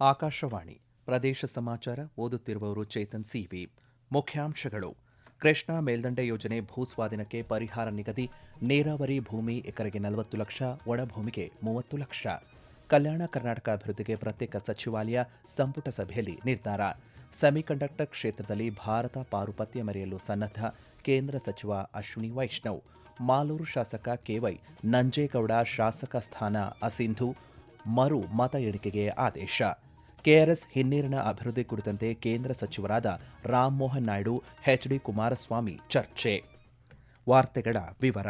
ಆಕಾಶವಾಣಿ ಪ್ರದೇಶ ಸಮಾಚಾರ ಓದುತ್ತಿರುವವರು ಚೇತನ್ ಸಿಬಿ. ಮುಖ್ಯಾಂಶಗಳು. ಕೃಷ್ಣಾ ಮೇಲ್ದಂಡೆ ಯೋಜನೆ ಭೂಸ್ವಾಧೀನಕ್ಕೆ ಪರಿಹಾರ ನಿಗದಿ, ನೀರಾವರಿ ಭೂಮಿ ಎಕರೆಗೆ ನಲವತ್ತು ಲಕ್ಷ, ಒಣಭೂಮಿಗೆ ಮೂವತ್ತು ಲಕ್ಷ. ಕಲ್ಯಾಣ ಕರ್ನಾಟಕ ಅಭಿವೃದ್ಧಿಗೆ ಪ್ರತ್ಯೇಕ ಸಚಿವಾಲಯ ಸಂಪುಟ ಸಭೆಯಲ್ಲಿ ನಿರ್ಧಾರ. ಸೆಮಿಕಂಡಕ್ಟರ್ ಕ್ಷೇತ್ರದಲ್ಲಿ ಭಾರತ ಪಾರುಪತ್ಯ ಮರೆಯಲು ಸನ್ನದ್ಧ ಕೇಂದ್ರ ಸಚಿವ ಅಶ್ವಿನಿ ವೈಷ್ಣವ್, ಮಾಲೂರು ಶಾಸಕ ಕೆವೈ ನಂಜೇಗೌಡ ಶಾಸಕ ಸ್ಥಾನ ಅಸಿಂಧು, ಮರು ಮತ ಎಣಿಕೆಗೆ ಆದೇಶ. ಕೆಆರ್ಎಸ್ ಹಿನ್ನೀರಿನ ಅಭಿವೃದ್ಧಿ ಕುರಿತಂತೆ ಕೇಂದ್ರ ಸಚಿವರಾದ ರಾಮಮೋಹನ್ ನಾಯ್ಡು, ಎಚ್ಡಿ ಕುಮಾರಸ್ವಾಮಿ ಚರ್ಚೆ. ವಾರ್ತೆಗಳ ವಿವರ.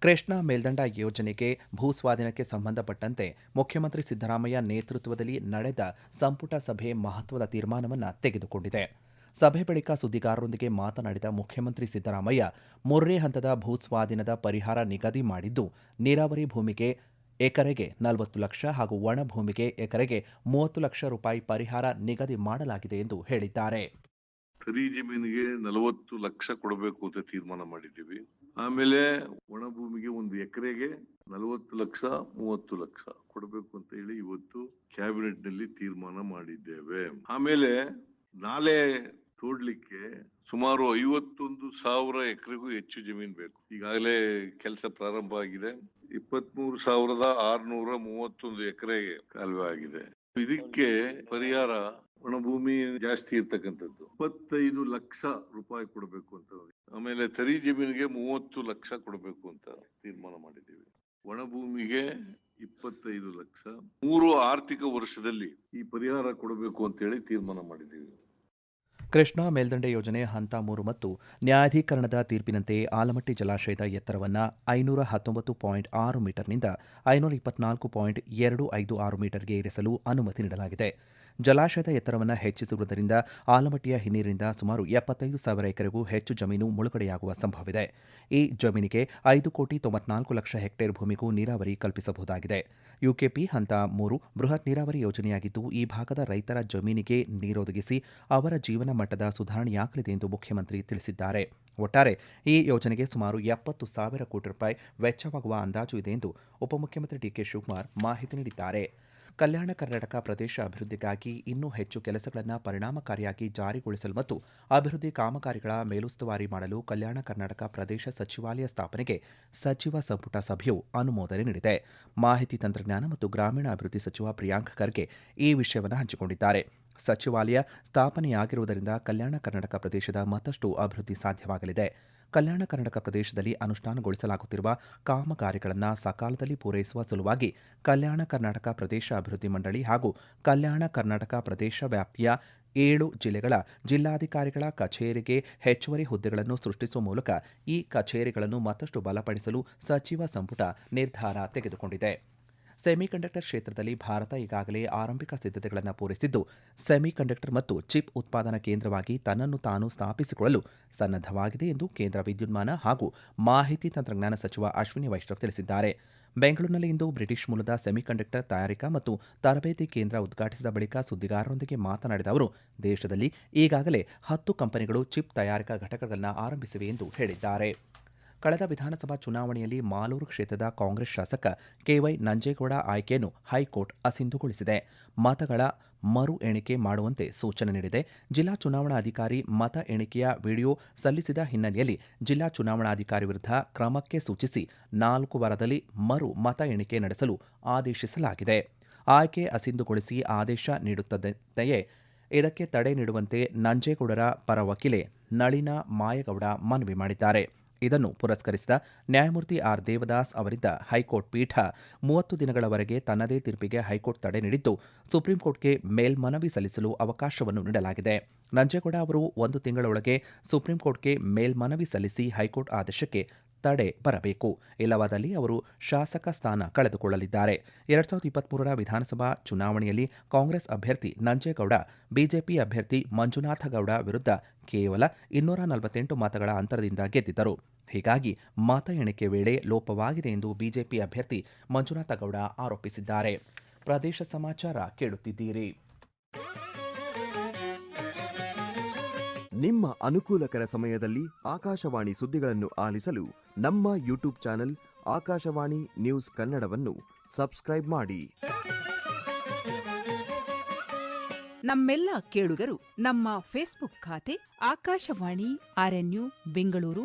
ಕೃಷ್ಣಾ ಮೇಲ್ದಂಡ ಯೋಜನೆಗೆ ಭೂಸ್ವಾಧೀನಕ್ಕೆ ಸಂಬಂಧಪಟ್ಟಂತೆ ಮುಖ್ಯಮಂತ್ರಿ ಸಿದ್ದರಾಮಯ್ಯ ನೇತೃತ್ವದಲ್ಲಿ ನಡೆದ ಸಂಪುಟ ಸಭೆ ಮಹತ್ವದ ತೀರ್ಮಾನವನ್ನು ತೆಗೆದುಕೊಂಡಿದೆ. ಸಭೆ ಬಳಿಕ ಸುದ್ದಿಗಾರರೊಂದಿಗೆ ಮಾತನಾಡಿದ ಮುಖ್ಯಮಂತ್ರಿ ಸಿದ್ದರಾಮಯ್ಯ, ಮೂರನೇ ಹಂತದ ಭೂಸ್ವಾಧೀನದ ಪರಿಹಾರ ನಿಗದಿ ಮಾಡಿದ್ದು, ನೀರಾವರಿ ಭೂಮಿಗೆ ಎಕರೆಗೆ ನಲವತ್ತು ಲಕ್ಷ ಹಾಗೂ ಒಣ ಭೂಮಿಗೆ ಎಕರೆಗೆ ಮೂವತ್ತು ಲಕ್ಷ ರೂಪಾಯಿ ಪರಿಹಾರ ನಿಗದಿ ಮಾಡಲಾಗಿದೆ ಎಂದು ಹೇಳಿದ್ದಾರೆ. ಖರೀ ಜಮೀನಿಗೆ ನಲವತ್ತು ಲಕ್ಷ ಕೊಡಬೇಕು ಅಂತ ತೀರ್ಮಾನ ಮಾಡಿದ್ದೀವಿ. ಆಮೇಲೆ ಒಣ ಭೂಮಿಗೆ ಒಂದು ಎಕರೆಗೆ ನಲವತ್ತು ಲಕ್ಷ ಮೂವತ್ತು ಲಕ್ಷ ಕೊಡಬೇಕು ಅಂತ ಹೇಳಿ ಇವತ್ತು ಕ್ಯಾಬಿನೆಟ್ನಲ್ಲಿ ತೀರ್ಮಾನ ಮಾಡಿದ್ದೇವೆ. ಆಮೇಲೆ ನಾಲೆ ತೋಡ್ಲಿಕ್ಕೆ ಸುಮಾರು ಐವತ್ತೊಂದು ಸಾವಿರ ಎಕರೆಗೂ ಹೆಚ್ಚು ಜಮೀನು ಬೇಕು. ಈಗಾಗಲೇ ಕೆಲಸ ಪ್ರಾರಂಭ ಆಗಿದೆ. ಇಪ್ಪತ್ಮೂರು ಸಾವಿರದ ಆರ್ನೂರ ಮೂವತ್ತೊಂದು ಎಕರೆಗೆ ಕಾಲುವೆ ಆಗಿದೆ. ಇದಕ್ಕೆ ಪರಿಹಾರ ಒಣಭೂಮಿ ಜಾಸ್ತಿ ಇರ್ತಕ್ಕಂಥದ್ದು. ಇಪ್ಪತ್ತೈದು ಲಕ್ಷ ರೂಪಾಯಿ ಕೊಡಬೇಕು ಅಂತ ಆಮೇಲೆ ತರಿ ಜಮೀನಿಗೆ ಮೂವತ್ತು ಲಕ್ಷ ಕೊಡಬೇಕು ಅಂತ ತೀರ್ಮಾನ ಮಾಡಿದ್ದೀವಿ. ಒಣಭೂಮಿಗೆ ಇಪ್ಪತ್ತೈದು ಲಕ್ಷ. ಮೂರು ಆರ್ಥಿಕ ವರ್ಷದಲ್ಲಿ ಈ ಪರಿಹಾರ ಕೊಡಬೇಕು ಅಂತ ಹೇಳಿ ತೀರ್ಮಾನ ಮಾಡಿದ್ದೀವಿ. ಕೃಷ್ಣಾ ಮೇಲ್ದಂಡೆ ಯೋಜನೆ ಹಂತ ಮೂರು ಮತ್ತು ನ್ಯಾಯಾಧೀಕರಣದ ತೀರ್ಪಿನಂತೆ ಆಲಮಟ್ಟಿ ಜಲಾಶಯದ ಎತ್ತರವನ್ನು ಐನೂರ ಹತ್ತೊಂಬತ್ತು ಪಾಯಿಂಟ್ ಆರು ಮೀಟರ್ನಿಂದ ಐನೂರ ಇಪ್ಪತ್ನಾಲ್ಕು ಪಾಯಿಂಟ್ ಎರಡು ಐದು ಆರು ಮೀಟರ್ಗೆ ಏರಿಸಲು ಅನುಮತಿ ನೀಡಲಾಗಿದೆ. ಜಲಾಶಯದ ಎತ್ತರವನ್ನು ಹೆಚ್ಚಿಸುವುದರಿಂದ ಆಲಮಟ್ಟಿಯ ಹಿನ್ನೀರಿನಿಂದ ಸುಮಾರು ಎಪ್ಪತ್ತೈದು ಸಾವಿರ ಎಕರೆಗೂ ಹೆಚ್ಚು ಜಮೀನು ಮುಳುಗಡೆಯಾಗುವ ಸಂಭವವಿದೆ. ಈ ಜಮೀನಿಗೆ ಐದು ಕೋಟಿ ತೊಂಬತ್ನಾಲ್ಕು ಲಕ್ಷ ಹೆಕ್ಟೇರ್ ಭೂಮಿಗೂ ನೀರಾವರಿ ಕಲ್ಪಿಸಬಹುದಾಗಿದೆ. ಯುಕೆಪಿ ಹಂತ ಮೂರು, ಬೃಹತ್ ನೀರಾವರಿ ಯೋಜನೆಯಾಗಿದ್ದು, ಈ ಭಾಗದ ರೈತರ ಜಮೀನಿಗೆ ನೀರೊದಗಿಸಿ ಅವರ ಜೀವನ ಮಟ್ಟದ ಸುಧಾರಣೆಯಾಗಲಿದೆ ಎಂದು ಮುಖ್ಯಮಂತ್ರಿ ತಿಳಿಸಿದ್ದಾರೆ. ಒಟ್ಟಾರೆ, ಈ ಯೋಜನೆಗೆ ಸುಮಾರು ಎಪ್ಪತ್ತು ಸಾವಿರ ಕೋಟಿ ರೂಪಾಯಿ ವೆಚ್ಚವಾಗುವ ಅಂದಾಜು ಇದೆ ಎಂದು ಉಪಮುಖ್ಯಮಂತ್ರಿ ಡಿಕೆ ಶಿವಕುಮಾರ್ ಮಾಹಿತಿ ನೀಡಿದ್ದಾರೆ. ಕಲ್ಯಾಣ ಕರ್ನಾಟಕ ಪ್ರದೇಶ ಅಭಿವೃದ್ಧಿಗಾಗಿ ಇನ್ನೂ ಹೆಚ್ಚು ಕೆಲಸಗಳನ್ನು ಪರಿಣಾಮಕಾರಿಯಾಗಿ ಜಾರಿಗೊಳಿಸಲು ಮತ್ತು ಅಭಿವೃದ್ಧಿ ಕಾಮಗಾರಿಗಳ ಮೇಲುಸ್ತುವಾರಿ ಮಾಡಲು ಕಲ್ಯಾಣ ಕರ್ನಾಟಕ ಪ್ರದೇಶ ಸಚಿವಾಲಯ ಸ್ಥಾಪನೆಗೆ ಸಚಿವ ಸಂಪುಟ ಸಭೆಯು ಅನುಮೋದನೆ ನೀಡಿದೆ. ಮಾಹಿತಿ ತಂತ್ರಜ್ಞಾನ ಮತ್ತು ಗ್ರಾಮೀಣ ಅಭಿವೃದ್ಧಿ ಸಚಿವ ಪ್ರಿಯಾಂಕ್ ಖರ್ಗೆ ಈ ವಿಷಯವನ್ನು ಹಂಚಿಕೊಂಡಿದ್ದಾರೆ. ಸಚಿವಾಲಯ ಸ್ಥಾಪನೆಯಾಗಿರುವುದರಿಂದ ಕಲ್ಯಾಣ ಕರ್ನಾಟಕ ಪ್ರದೇಶದ ಮತ್ತಷ್ಟು ಅಭಿವೃದ್ಧಿ ಸಾಧ್ಯವಾಗಲಿದೆ. ಕಲ್ಯಾಣ ಕರ್ನಾಟಕ ಪ್ರದೇಶದಲ್ಲಿ ಅನುಷ್ಠಾನಗೊಳಿಸಲಾಗುತ್ತಿರುವ ಕಾಮಗಾರಿಗಳನ್ನು ಸಕಾಲದಲ್ಲಿ ಪೂರೈಸುವ ಸಲುವಾಗಿ ಕಲ್ಯಾಣ ಕರ್ನಾಟಕ ಪ್ರದೇಶ ಅಭಿವೃದ್ಧಿ ಮಂಡಳಿ ಹಾಗೂ ಕಲ್ಯಾಣ ಕರ್ನಾಟಕ ಪ್ರದೇಶ ವ್ಯಾಪ್ತಿಯ ಏಳು ಜಿಲ್ಲೆಗಳ ಜಿಲ್ಲಾಧಿಕಾರಿಗಳ ಕಚೇರಿಗೆ ಹೆಚ್ಚುವರಿ ಹುದ್ದೆಗಳನ್ನು ಸೃಷ್ಟಿಸುವ ಮೂಲಕ ಈ ಕಚೇರಿಗಳನ್ನು ಮತ್ತಷ್ಟು ಬಲಪಡಿಸಲು ಸಚಿವ ಸಂಪುಟ ನಿರ್ಧಾರ ತೆಗೆದುಕೊಂಡಿದೆ. ಸೆಮಿಕಂಡಕ್ಟರ್ ಕ್ಷೇತ್ರದಲ್ಲಿ ಭಾರತ ಈಗಾಗಲೇ ಆರಂಭಿಕ ಸಿದ್ಧತೆಗಳನ್ನು ಪೂರೈಸಿದ್ದು, ಸೆಮಿಕಂಡಕ್ಟರ್ ಮತ್ತು ಚಿಪ್ ಉತ್ಪಾದನಾ ಕೇಂದ್ರವಾಗಿ ತನ್ನನ್ನು ತಾನು ಸ್ಥಾಪಿಸಿಕೊಳ್ಳಲು ಸನ್ನದ್ಧವಾಗಿದೆ ಎಂದು ಕೇಂದ್ರ ವಿದ್ಯುನ್ಮಾನ ಹಾಗೂ ಮಾಹಿತಿ ತಂತ್ರಜ್ಞಾನ ಸಚಿವ ಅಶ್ವಿನಿ ವೈಷ್ಣವ್ ತಿಳಿಸಿದ್ದಾರೆ. ಬೆಂಗಳೂರಿನಲ್ಲಿ ಇಂದು ಬ್ರಿಟಿಷ್ ಮೂಲದ ಸೆಮಿಕಂಡಕ್ಟರ್ ತಯಾರಿಕಾ ಮತ್ತು ತರಬೇತಿ ಕೇಂದ್ರ ಉದ್ಘಾಟಿಸಿದ ಬಳಿಕ ಸುದ್ದಿಗಾರರೊಂದಿಗೆ ಮಾತನಾಡಿದ ಅವರು, ದೇಶದಲ್ಲಿ ಈಗಾಗಲೇ ಹತ್ತು ಕಂಪನಿಗಳು ಚಿಪ್ ತಯಾರಿಕಾ ಘಟಕಗಳನ್ನು ಆರಂಭಿಸಿವೆ ಎಂದು ಹೇಳಿದ್ದಾರೆ. ಕಳೆದ ವಿಧಾನಸಭಾ ಚುನಾವಣೆಯಲ್ಲಿ ಮಾಲೂರು ಕ್ಷೇತ್ರದ ಕಾಂಗ್ರೆಸ್ ಶಾಸಕ ಕೆವೈ ನಂಜೇಗೌಡ ಆಯ್ಕೆಯನ್ನು ಹೈಕೋರ್ಟ್ ಅಸಿಂಧುಗೊಳಿಸಿದೆ. ಮತಗಳ ಮರು ಎಣಿಕೆ ಮಾಡುವಂತೆ ಸೂಚನೆ ನೀಡಿದೆ. ಜಿಲ್ಲಾ ಚುನಾವಣಾಧಿಕಾರಿ ಮತ ಎಣಿಕೆಯ ವಿಡಿಯೋ ಸಲ್ಲಿಸಿದ ಹಿನ್ನೆಲೆಯಲ್ಲಿ ಜಿಲ್ಲಾ ಚುನಾವಣಾಧಿಕಾರಿ ವಿರುದ್ಧ ಕ್ರಮಕ್ಕೆ ಸೂಚಿಸಿ ನಾಲ್ಕು ವಾರದಲ್ಲಿ ಮರು ಮತ ಎಣಿಕೆ ನಡೆಸಲು ಆದೇಶಿಸಲಾಗಿದೆ. ಆಯ್ಕೆ ಅಸಿಂಧುಗೊಳಿಸಿ ಆದೇಶ ನೀಡುತ್ತದೆಯೇ? ಇದಕ್ಕೆ ತಡೆ ನೀಡುವಂತೆ ನಂಜೇಗೌಡರ ಪರ ವಕೀಲೆ ನಳಿನ ಮಾಯಗೌಡ ಮನವಿ ಮಾಡಿದ್ದಾರೆ. ಇದನ್ನು ಪುರಸ್ಕರಿಸಿದ ನ್ಯಾಯಮೂರ್ತಿ ಆರ್ ದೇವದಾಸ್ ಅವರಿದ್ದ ಹೈಕೋರ್ಟ್ ಪೀಠ ಮೂವತ್ತು ದಿನಗಳವರೆಗೆ ತನ್ನದೇ ತೀರ್ಪಿಗೆ ಹೈಕೋರ್ಟ್ ತಡೆ ನೀಡಿದ್ದು, ಸುಪ್ರೀಂಕೋರ್ಟ್ಗೆ ಮೇಲ್ಮನವಿ ಸಲ್ಲಿಸಲು ಅವಕಾಶವನ್ನು ನೀಡಲಾಗಿದೆ. ನಂಜೇಗೌಡ ಅವರು ಒಂದು ತಿಂಗಳೊಳಗೆ ಸುಪ್ರೀಂಕೋರ್ಟ್ಗೆ ಮೇಲ್ಮನವಿ ಸಲ್ಲಿಸಿ ಹೈಕೋರ್ಟ್ ಆದೇಶಕ್ಕೆ ತಡೆ ಬರಬೇಕು. ಇಲ್ಲವಾದಲ್ಲಿ ಅವರು ಶಾಸಕ ಸ್ಥಾನ ಕಳೆದುಕೊಳ್ಳಲಿದ್ದಾರೆ. ಎರಡ್ ಸಾವಿರದ ಇಪ್ಪತ್ಮೂರರ ವಿಧಾನಸಭಾ ಚುನಾವಣೆಯಲ್ಲಿ ಕಾಂಗ್ರೆಸ್ ಅಭ್ಯರ್ಥಿ ನಂಜೇಗೌಡ, ಬಿಜೆಪಿ ಅಭ್ಯರ್ಥಿ ಮಂಜುನಾಥ ಗೌಡ ವಿರುದ್ಧ ಕೇವಲ ಇನ್ನೂರ ನಲವತ್ತೆಂಟು ಮತಗಳ ಅಂತರದಿಂದ ಗೆದ್ದಿದ್ದರು. ಹೀಗಾಗಿ ಮತ ಎಣಿಕೆ ವೇಳೆ ಲೋಪವಾಗಿದೆ ಎಂದು ಬಿಜೆಪಿ ಅಭ್ಯರ್ಥಿ ಮಂಜುನಾಥ ಗೌಡ ಆರೋಪಿಸಿದ್ದಾರೆ. ಪ್ರದೇಶ ಸಮಾಚಾರ ಕೇಳುತ್ತಿದ್ದೀರಿ. ನಿಮ್ಮ ಅನುಕೂಲಕರ ಸಮಯದಲ್ಲಿ ಆಕಾಶವಾಣಿ ಸುದ್ದಿಗಳನ್ನು ಆಲಿಸಲು ನಮ್ಮ ಯೂಟ್ಯೂಬ್ ಚಾನೆಲ್ ಆಕಾಶವಾಣಿ ನ್ಯೂಸ್ ಕನ್ನಡವನ್ನು ಸಬ್ಸ್ಕ್ರೈಬ್ ಮಾಡಿ. ನಮ್ಮೆಲ್ಲ ಕೇಳುಗರು ನಮ್ಮ ಫೇಸ್ಬುಕ್ ಖಾತೆ ಆಕಾಶವಾಣಿ ಆರ್ಎನ್ಯು ಬೆಂಗಳೂರು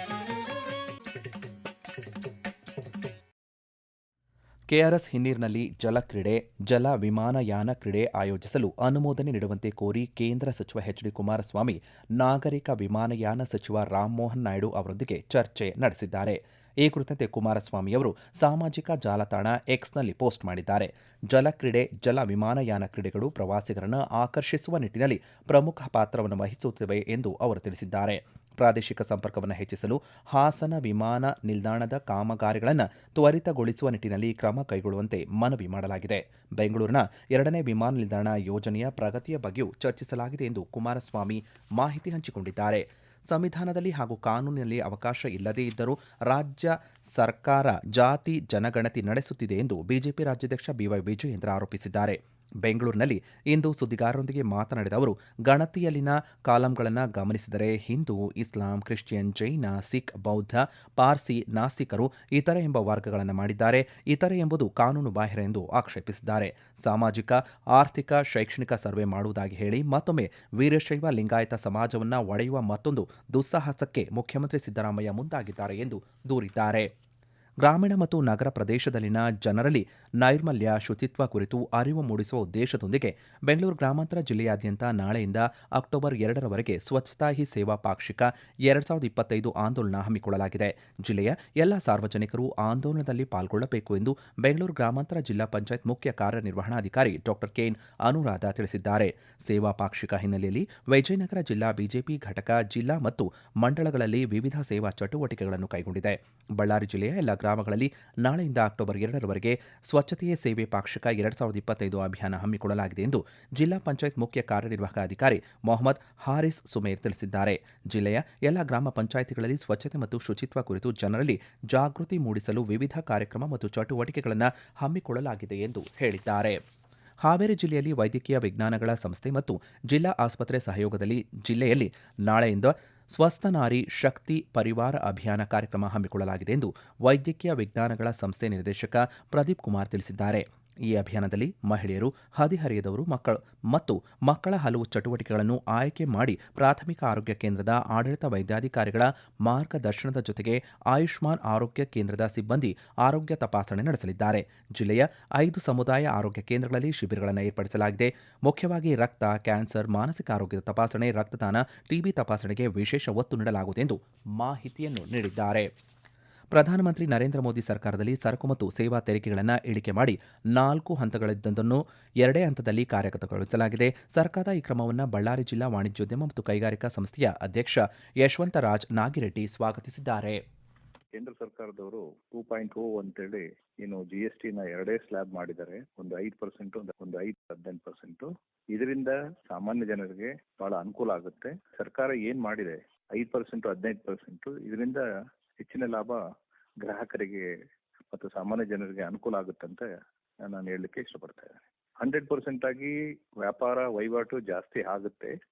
ಕೆಆರ್ಎಸ್ ಹಿನ್ನೀರಿನಲ್ಲಿ ಜಲಕ್ರೀಡೆ ಜಲ ವಿಮಾನಯಾನ ಕ್ರೀಡೆ ಆಯೋಜಿಸಲು ಅನುಮೋದನೆ ನೀಡುವಂತೆ ಕೋರಿ ಕೇಂದ್ರ ಸಚಿವ ಎಚ್ ಡಿ ಕುಮಾರಸ್ವಾಮಿ, ನಾಗರಿಕ ವಿಮಾನಯಾನ ಸಚಿವ ರಾಮಮೋಹನ್ ನಾಯ್ಡು ಅವರೊಂದಿಗೆ ಚರ್ಚೆ ನಡೆಸಿದ್ದಾರೆ. ಈ ಕುರಿತಂತೆ ಕುಮಾರಸ್ವಾಮಿ ಅವರು ಸಾಮಾಜಿಕ ಜಾಲತಾಣ ಎಕ್ಸ್ನಲ್ಲಿ ಪೋಸ್ಟ್ ಮಾಡಿದ್ದಾರೆ. ಜಲಕ್ರೀಡೆ ಜಲ ವಿಮಾನಯಾನ ಕ್ರೀಡೆಗಳು ಪ್ರವಾಸಿಗರನ್ನು ಆಕರ್ಷಿಸುವ ನಿಟ್ಟಿನಲ್ಲಿ ಪ್ರಮುಖ ಪಾತ್ರವನ್ನು ವಹಿಸುತ್ತಿವೆ ಎಂದು ಅವರು ತಿಳಿಸಿದ್ದಾರೆ. ಪ್ರಾದೇಶಿಕ ಸಂಪರ್ಕವನ್ನು ಹೆಚ್ಚಿಸಲು ಹಾಸನ ವಿಮಾನ ನಿಲ್ದಾಣದ ಕಾಮಗಾರಿಗಳನ್ನು ತ್ವರಿತಗೊಳಿಸುವ ನಿಟ್ಟಿನಲ್ಲಿ ಕ್ರಮ ಕೈಗೊಳ್ಳುವಂತೆ ಮನವಿ ಮಾಡಲಾಗಿದೆ. ಬೆಂಗಳೂರಿನ ಎರಡನೇ ವಿಮಾನ ನಿಲ್ದಾಣ ಯೋಜನೆಯ ಪ್ರಗತಿಯ ಬಗ್ಗೆಯೂ ಚರ್ಚಿಸಲಾಗಿದೆ ಎಂದು ಕುಮಾರಸ್ವಾಮಿ ಮಾಹಿತಿ ಹಂಚಿಕೊಂಡಿದ್ದಾರೆ. ಸಂವಿಧಾನದಲ್ಲಿ ಹಾಗೂ ಕಾನೂನಿನಲ್ಲಿ ಅವಕಾಶ ಇಲ್ಲದೇ ಇದ್ದರೂ ರಾಜ್ಯ ಸರ್ಕಾರ ಜಾತಿ, ಜನಗಣತಿ ನಡೆಸುತ್ತಿದೆ ಎಂದು ಬಿಜೆಪಿ ರಾಜ್ಯಾಧ್ಯಕ್ಷ ಬಿವೈ ವಿಜಯೇಂದ್ರ ಆರೋಪಿಸಿದ್ದಾರೆ. ಬೆಂಗಳೂರಿನಲ್ಲಿ ಇಂದು ಸುದ್ದಿಗಾರರೊಂದಿಗೆ ಮಾತನಾಡಿದ ಅವರು, ಗಣತಿಯಲ್ಲಿನ ಕಾಲಂಗಳನ್ನು ಗಮನಿಸಿದರೆ ಹಿಂದೂ, ಇಸ್ಲಾಂ, ಕ್ರಿಶ್ಚಿಯನ್, ಜೈನ, ಸಿಖ್, ಬೌದ್ಧ, ಪಾರ್ಸಿ, ನಾಸ್ತಿಕರು ಇತರೆ ಎಂಬ ವರ್ಗಗಳನ್ನು ಮಾಡಿದ್ದಾರೆ. ಇತರೆ ಎಂಬುದು ಕಾನೂನು ಬಾಹಿರ ಎಂದು ಆಕ್ಷೇಪಿಸಿದ್ದಾರೆ. ಸಾಮಾಜಿಕ, ಆರ್ಥಿಕ, ಶೈಕ್ಷಣಿಕ ಸರ್ವೆ ಮಾಡುವುದಾಗಿ ಹೇಳಿ ಮತ್ತೊಮ್ಮೆ ವೀರಶೈವ ಲಿಂಗಾಯತ ಸಮಾಜವನ್ನು ಒಡೆಯುವ ಮತ್ತೊಂದು ದುಸ್ಸಾಹಸಕ್ಕೆ ಮುಖ್ಯಮಂತ್ರಿ ಸಿದ್ದರಾಮಯ್ಯ ಮುಂದಾಗಿದ್ದಾರೆ ಎಂದು ದೂರಿದ್ದಾರೆ. ಗ್ರಾಮೀಣ ಮತ್ತು ನಗರ ಪ್ರದೇಶದಲ್ಲಿನ ಜನರಲ್ಲಿ ನೈರ್ಮಲ್ಯ ಶುಚಿತ್ವ ಕುರಿತು ಅರಿವು ಮೂಡಿಸುವ ಉದ್ದೇಶದೊಂದಿಗೆ ಬೆಂಗಳೂರು ಗ್ರಾಮಾಂತರ ಜಿಲ್ಲೆಯಾದ್ಯಂತ ನಾಳೆಯಿಂದ ಅಕ್ಟೋಬರ್ ಎರಡರವರೆಗೆ ಸ್ವಚ್ಛತಾ ಹಿ ಸೇವಾ ಪಾಕ್ಷಿಕ ಎರಡ್ ಸಾವಿರದ ಇಪ್ಪತ್ತೈದು ಆಂದೋಲನ ಹಮ್ಮಿಕೊಳ್ಳಲಾಗಿದೆ. ಜಿಲ್ಲೆಯ ಎಲ್ಲ ಸಾರ್ವಜನಿಕರು ಆಂದೋಲನದಲ್ಲಿ ಪಾಲ್ಗೊಳ್ಳಬೇಕು ಎಂದು ಬೆಂಗಳೂರು ಗ್ರಾಮಾಂತರ ಜಿಲ್ಲಾ ಪಂಚಾಯತ್ ಮುಖ್ಯ ಕಾರ್ಯನಿರ್ವಹಣಾಧಿಕಾರಿ ಡಾಕ್ಟರ್ ಕೆಎನ್ ಅನುರಾಧ ತಿಳಿಸಿದ್ದಾರೆ. ಸೇವಾ ಪಾಕ್ಷಿಕ ಹಿನ್ನೆಲೆಯಲ್ಲಿ ವಿಜಯನಗರ ಜಿಲ್ಲಾ ಬಿಜೆಪಿ ಘಟಕ, ಜಿಲ್ಲಾ ಮತ್ತು ಮಂಡಳಗಳಲ್ಲಿ ವಿವಿಧ ಸೇವಾ ಚಟುವಟಿಕೆಗಳನ್ನು ಕೈಗೊಂಡಿದೆ. ಬಳ್ಳಾರಿ ಜಿಲ್ಲೆಯ ಎಲ್ಲ ಗ್ರಾಮಗಳಲ್ಲಿ ನಾಳೆಯಿಂದ ಅಕ್ಟೋಬರ್ ಎರಡರವರೆಗೆ ಸ್ವಚ್ಛತೆಯೇ ಸೇವೆ ಪಾಕ್ಷಿಕ ಎರಡ್ ಸಾವಿರದ ಇಪ್ಪತ್ತೈದು ಅಭಿಯಾನ ಹಮ್ಮಿಕೊಳ್ಳಲಾಗಿದೆ ಎಂದು ಜಿಲ್ಲಾ ಪಂಚಾಯತ್ ಮುಖ್ಯ ಕಾರ್ಯನಿರ್ವಾಹಕ ಅಧಿಕಾರಿ ಮೊಹಮ್ಮದ್ ಹಾರಿಸ್ ಸುಮೇರ್ ತಿಳಿಸಿದ್ದಾರೆ. ಜಿಲ್ಲೆಯ ಎಲ್ಲ ಗ್ರಾಮ ಪಂಚಾಯಿತಿಗಳಲ್ಲಿ ಸ್ವಚ್ಛತೆ ಮತ್ತು ಶುಚಿತ್ವ ಕುರಿತು ಜನರಲ್ಲಿ ಜಾಗೃತಿ ಮೂಡಿಸಲು ವಿವಿಧ ಕಾರ್ಯಕ್ರಮ ಮತ್ತು ಚಟುವಟಿಕೆಗಳನ್ನು ಹಮ್ಮಿಕೊಳ್ಳಲಾಗಿದೆ ಎಂದು ಹೇಳಿದ್ದಾರೆ. ಹಾವೇರಿ ಜಿಲ್ಲೆಯಲ್ಲಿ ವೈದ್ಯಕೀಯ ವಿಜ್ಞಾನಗಳ ಸಂಸ್ಥೆ ಮತ್ತು ಜಿಲ್ಲಾ ಆಸ್ಪತ್ರೆ ಸಹಯೋಗದಲ್ಲಿ ಜಿಲ್ಲೆಯಲ್ಲಿ ನಾಳೆಯಿಂದ ಸ್ವಸ್ಥ ನಾರಿ ಶಕ್ತಿ ಪರಿವಾರ ಅಭಿಯಾನ ಕಾರ್ಯಕ್ರಮ ಹಮ್ಮಿಕೊಳ್ಳಲಾಗಿದೆ ಎಂದು ವೈದ್ಯಕೀಯ ವಿಜ್ಞಾನಗಳ ಸಂಸ್ಥೆ ನಿರ್ದೇಶಕ ಪ್ರದೀಪ್ ಕುಮಾರ್ ತಿಳಿಸಿದ್ದಾರೆ. ಈ ಅಭಿಯಾನದಲ್ಲಿ ಮಹಿಳೆಯರು ಹದಿಹರೆಯದವರು ಮಕ್ಕಳು ಮತ್ತು ಮಕ್ಕಳ ಹಲವು ಚಟುವಟಿಕೆಗಳನ್ನು ಆಯ್ಕೆ ಮಾಡಿ ಪ್ರಾಥಮಿಕ ಆರೋಗ್ಯ ಕೇಂದ್ರದ ಆಡಳಿತ ವೈದ್ಯಾಧಿಕಾರಿಗಳ ಮಾರ್ಗದರ್ಶನದ ಜೊತೆಗೆ ಆಯುಷ್ಮಾನ್ ಆರೋಗ್ಯ ಕೇಂದ್ರದ ಸಿಬ್ಬಂದಿ ಆರೋಗ್ಯ ತಪಾಸಣೆ ನಡೆಸಲಿದ್ದಾರೆ. ಜಿಲ್ಲೆಯ ಐದು ಸಮುದಾಯ ಆರೋಗ್ಯ ಕೇಂದ್ರಗಳಲ್ಲಿ ಶಿಬಿರಗಳನ್ನು ಏರ್ಪಡಿಸಲಾಗಿದೆ. ಮುಖ್ಯವಾಗಿ ರಕ್ತ, ಕ್ಯಾನ್ಸರ್, ಮಾನಸಿಕ ಆರೋಗ್ಯದ ತಪಾಸಣೆ, ರಕ್ತದಾನ ಟಿಬಿ ತಪಾಸಣೆಗೆ ವಿಶೇಷ ಒತ್ತು ನೀಡಲಾಗುವುದು ಎಂದು ಮಾಹಿತಿಯನ್ನು ನೀಡಿದ್ದಾರೆ. ಪ್ರಧಾನಮಂತ್ರಿ ನರೇಂದ್ರ ಮೋದಿ ಸರ್ಕಾರದಲ್ಲಿ ಸರಕು ಮತ್ತು ಸೇವಾ ತೆರಿಗೆಗಳನ್ನು ಇಳಿಕೆ ಮಾಡಿ ನಾಲ್ಕು ಹಂತಗಳಿದ್ದನ್ನು ಎರಡೇ ಹಂತದಲ್ಲಿ ಕಾರ್ಯಗತಗೊಳಿಸಲಾಗಿದೆ. ಸರ್ಕಾರದ ಈ ಕ್ರಮವನ್ನು ಬಳ್ಳಾರಿ ಜಿಲ್ಲಾ ವಾಣಿಜ್ಯೋದ್ಯಮ ಮತ್ತು ಕೈಗಾರಿಕಾ ಸಂಸ್ಥೆಯ ಅಧ್ಯಕ್ಷ ಯಶವಂತರಾಜ್ ನಾಗಿರೆಡ್ಡಿ ಸ್ವಾಗತಿಸಿದ್ದಾರೆ. ಕೇಂದ್ರ ಸರ್ಕಾರದವರು ಟೂ ಪಾಯಿಂಟ್ ಓ ಅಂತೇಳಿ ಏನು ಜಿ ಎಸ್ ಟಿ ನ ಎರಡೇ ಸ್ಲ್ಯಾಬ್ ಮಾಡಿದ್ದಾರೆ. ಒಂದು ಐದು ಪರ್ಸೆಂಟ್, ಒಂದು ಐದು ಹದಿನೆಂಟು ಪರ್ಸೆಂಟ್. ಇದರಿಂದ ಸಾಮಾನ್ಯ ಜನರಿಗೆ ಬಹಳ ಅನುಕೂಲ ಆಗುತ್ತೆ. ಸರ್ಕಾರ ಏನ್ ಮಾಡಿದೆ? ಐದು ಪರ್ಸೆಂಟ್ ಹದಿನೈದು ಪರ್ಸೆಂಟ್ ಇದರಿಂದ ಹೆಚ್ಚಿನ ಲಾಭ ಗ್ರಾಹಕರಿಗೆ ಮತ್ತು ಸಾಮಾನ್ಯ ಜನರಿಗೆ ಅನುಕೂಲ ಆಗುತ್ತಂತ ನಾನು ಹೇಳಲಿಕ್ಕೆ ಇಷ್ಟಪಡ್ತಾ ಇದ್ದೇನೆ. ಹಂಡ್ರೆಡ್ ಪರ್ಸೆಂಟ್ ಆಗಿ ವ್ಯಾಪಾರ ವಹಿವಾಟು ಜಾಸ್ತಿ ಆಗುತ್ತೆ.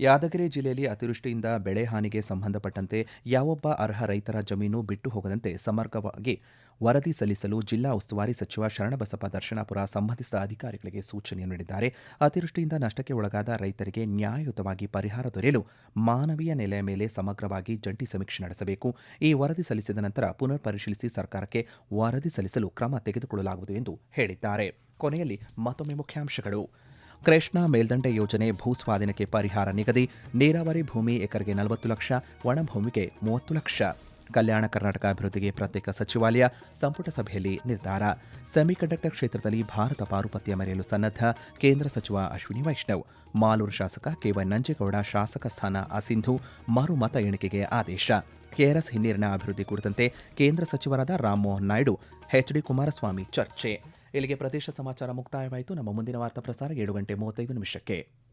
ಯಾದಗಿರಿ ಜಿಲ್ಲೆಯಲ್ಲಿ ಅತಿವೃಷ್ಟಿಯಿಂದ ಬೆಳೆ ಹಾನಿಗೆ ಸಂಬಂಧಪಟ್ಟಂತೆ ಯಾವೊಬ್ಬ ಅರ್ಹ ರೈತರ ಜಮೀನು ಬಿಟ್ಟು ಹೋಗದಂತೆ ಸಮಗ್ರವಾಗಿ ವರದಿ ಸಲ್ಲಿಸಲು ಜಿಲ್ಲಾ ಉಸ್ತುವಾರಿ ಸಚಿವ ಶರಣಬಸಪ್ಪ ದರ್ಶನಾಪುರ ಸಂಬಂಧಿಸಿದ ಅಧಿಕಾರಿಗಳಿಗೆ ಸೂಚನೆ ನೀಡಿದ್ದಾರೆ. ಅತಿವೃಷ್ಟಿಯಿಂದ ನಷ್ಟಕ್ಕೆ ಒಳಗಾದ ರೈತರಿಗೆ ನ್ಯಾಯಯುತವಾಗಿ ಪರಿಹಾರ ದೊರೆಯಲು ಮಾನವೀಯ ನೆಲೆಯ ಮೇಲೆ ಸಮಗ್ರವಾಗಿ ಜಂಟಿ ಸಮೀಕ್ಷೆ ನಡೆಸಬೇಕು. ಈ ವರದಿ ಸಲ್ಲಿಸಿದ ನಂತರ ಪುನರ್ ಪರಿಶೀಲಿಸಿ ಸರ್ಕಾರಕ್ಕೆ ವರದಿ ಸಲ್ಲಿಸಲು ಕ್ರಮ ತೆಗೆದುಕೊಳ್ಳಲಾಗುವುದು ಎಂದು ಹೇಳಿದ್ದಾರೆ. ಕೊನೆಯಲ್ಲಿ ಮತ್ತೊಮ್ಮೆ ಮುಖ್ಯಾಂಶಗಳು. ಕೃಷ್ಣಾ ಮೇಲ್ದಂಡೆ ಯೋಜನೆ ಭೂಸ್ವಾಧೀನಕ್ಕೆ ಪರಿಹಾರ ನಿಗದಿ, ನೀರಾವರಿ ಭೂಮಿ ಎಕರೆಗೆ ನಲವತ್ತು ಲಕ್ಷ ಒಣಭೂಮಿಗೆ ಮೂವತ್ತು ಲಕ್ಷ. ಕಲ್ಯಾಣ ಕರ್ನಾಟಕ ಅಭಿವೃದ್ಧಿಗೆ ಪ್ರತ್ಯೇಕ ಸಚಿವಾಲಯ ಸಂಪುಟ ಸಭೆಯಲ್ಲಿ ನಿರ್ಧಾರ. ಸೆಮಿಕಂಡಕ್ಟರ್ ಕ್ಷೇತ್ರದಲ್ಲಿ ಭಾರತ ಪಾರುಪತ್ಯ ಮರೆಯಲು ಸನ್ನದ್ಧ ಕೇಂದ್ರ ಸಚಿವ ಅಶ್ವಿನಿ ವೈಷ್ಣವ್. ಮಾಲೂರು ಶಾಸಕ ಕೆವೈ ನಂಜೇಗೌಡ ಶಾಸಕ ಸ್ಥಾನ ಅಸಿಂಧು ಮರು ಮತ ಎಣಿಕೆಗೆ ಆದೇಶ. ಕೆಆರ್ಎಸ್ ಹಿನ್ನೀರಿನ ಅಭಿವೃದ್ಧಿ ಕುರಿತಂತೆ ಕೇಂದ್ರ ಸಚಿವರಾದ ರಾಮಮೋಹನ್ ನಾಯ್ಡು ಎಚ್ಡಿ ಕುಮಾರಸ್ವಾಮಿ ಚರ್ಚೆ. ಇಲ್ಲಿಗೆ ಪ್ರದೇಶ ಸಮಾಚಾರ ಮುಕ್ತಾಯವಾಯಿತು. ನಮ್ಮ ಮುಂದಿನ ವಾರ್ತಾ ಪ್ರಸಾರ ಏಳು ಗಂಟೆ ಮೂವತ್ತೈದು ನಿಮಿಷಕ್ಕೆ.